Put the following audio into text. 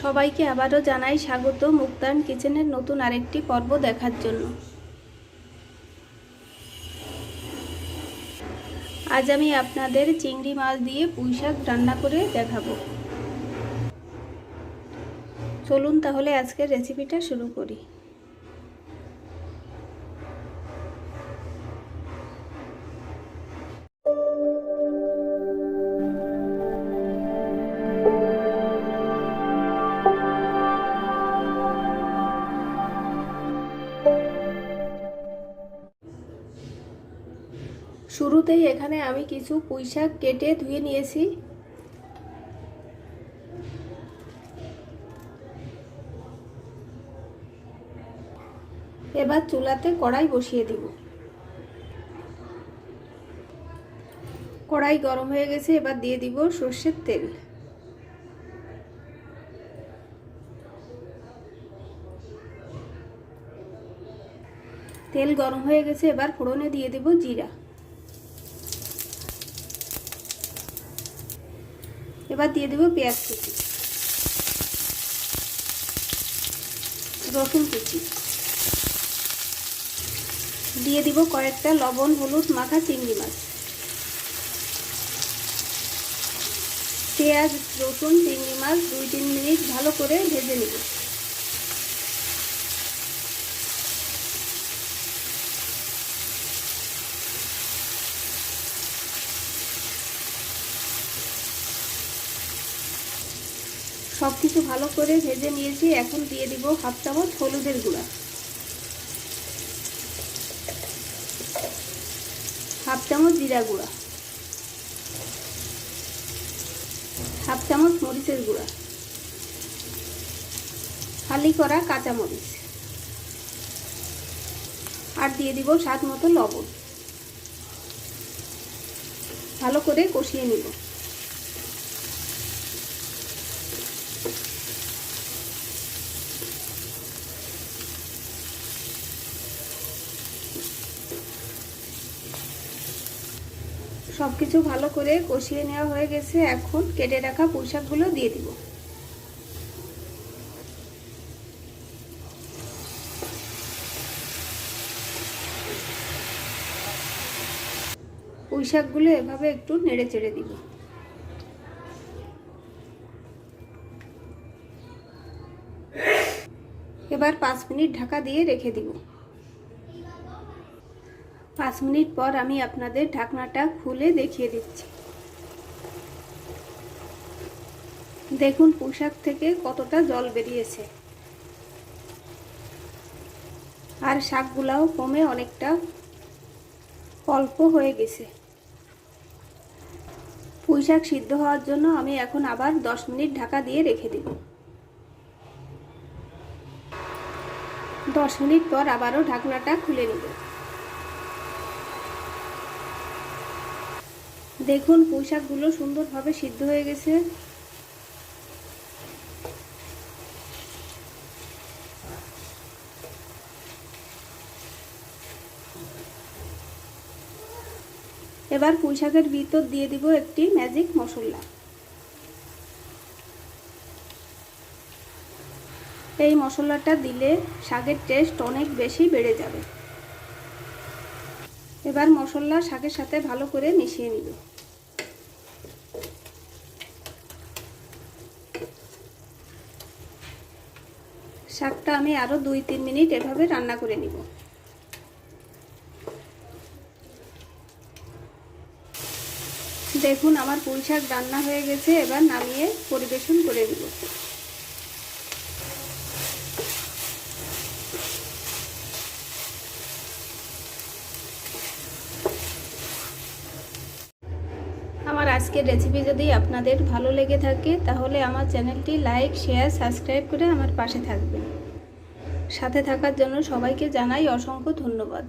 সবাইকে আবারও জানাই স্বাগত মুক্তান কিচেনের নতুন আরেকটি পর্ব দেখার জন্য। আজ আমি আপনাদের চিংড়ি মাছ দিয়ে পুঁইশাক রান্না করে দেখাবো। চলুন তাহলে আজকের রেসিপিটা শুরু করি। শুরুতেই এখানে আমি কিছু পুঁই শাক কেটে ধুয়ে নিয়েছি। এবার চুলাতে কড়াই বসিয়ে দিব। কড়াই গরম হয়ে গেছে, এবার দিয়ে দিব সর্ষের তেল। তেল গরম হয়ে গেছে, এবার ফোড়নে দিয়ে দেব জিরা। এবার দিয়ে দেব পেঁয়াজ কুচি। রসুন কুচি। দিয়ে দিব কয়েকটা লবণ, হলুদ মাখা চিংড়ি মাছ। পেঁয়াজ, রসুন, চিংড়ি মাছ দুই তিন মিনিট ভালো করে ভেজে নেব। সব কিছু ভালো করে ভেজে নিয়েছি। এখন দিয়ে দিব হাফ চামচ হলুদের গুঁড়া। হাফ চামচ জিরা গুঁড়া। হাফ চামচ মরিচের গুঁড়া। খালি করা কাঁচা মরিচ। আর দিয়ে দিব স্বাদ মতো লবণ। ভালো করে কষিয়ে নিব। সব কিছু ভালো করে কষিয়ে নেওয়া হয়ে গেছে। এখন কেটে রাখা পোশাকগুলো দিয়ে দিব। পুঁইশাকগুলো এভাবে একটু নেড়ে চেড়ে দিব। এবার পাঁচ মিনিট ঢাকা দিয়ে রেখে দিব। পাঁচ মিনিট পর আমি আপনাদের ঢাকনাটা খুলে দেখিয়ে দিচ্ছি। দেখুন পোশাক থেকে কতটা জল বেরিয়েছে। আর শাকগুলাও কমে অনেকটা অল্প হয়ে গেছে। পুঁই শাক সিদ্ধ হওয়ার জন্য আমি এখন আবার দশ মিনিট ঢাকা দিয়ে রেখে দিব। দশ মিনিট পর আবারও ঢাকনাটা খুলে নেব। দেখুন, পোশাকগুলো সুন্দরভাবে সিদ্ধ হয়ে গেছে। এবার পুঁইশাকের ভিতর দিয়ে দিব একটি ম্যাজিক মশলা। এই মশলাটা দিলে শাকের টেস্ট অনেক বেশি বেড়ে যাবে। এবার মশলা শাকের সাথে ভালো করে মিশিয়ে নিব। শাকটা আমি আরও দুই তিন মিনিট এভাবে রান্না করে নিব। দেখুন, আমার পুঁই শাক রান্না হয়ে গেছে, এবার নামিয়ে পরিবেশন করে দিব আমার আজকের রেসিপি যদি আপনাদের ভালো লেগে থাকে, তাহলে আমার চ্যানেলটি লাইক শেয়ার সাবস্ক্রাইব করে আমার পাশে থাকবেন। সাথে থাকার জন্য সবাইকে জানাই অসংখ্য ধন্যবাদ।